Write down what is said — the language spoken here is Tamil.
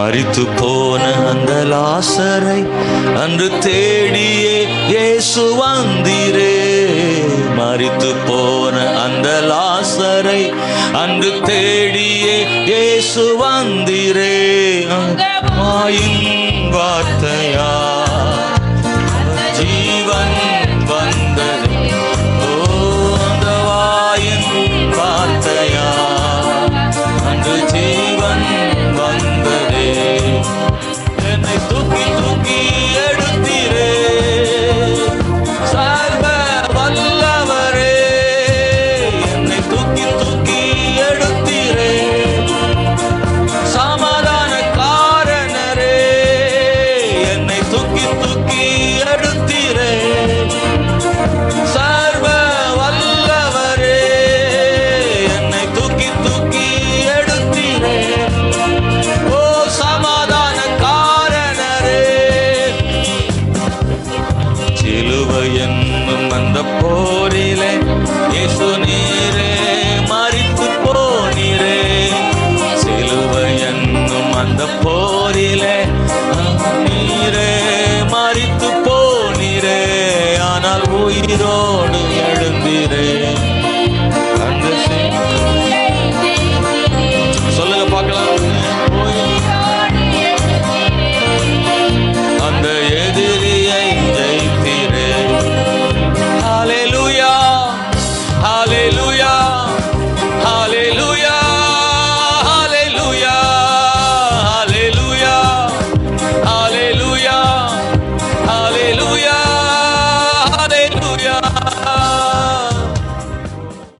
மரித்து போன அந்த லாசரை அன்று தேடியே இயேசு வந்தீரே. மரித்து போன அந்த லாசரை அன்று தேடியே இயேசு வந்தீரே. மாயின் வார்த்தையா ஏசு நீரே மறித்து போனீரே. சிலுவையன்னும் அந்த போரிலே நீரே மறித்து போனீரே. ஆனால் உயிரோடு எழுந்தீரே.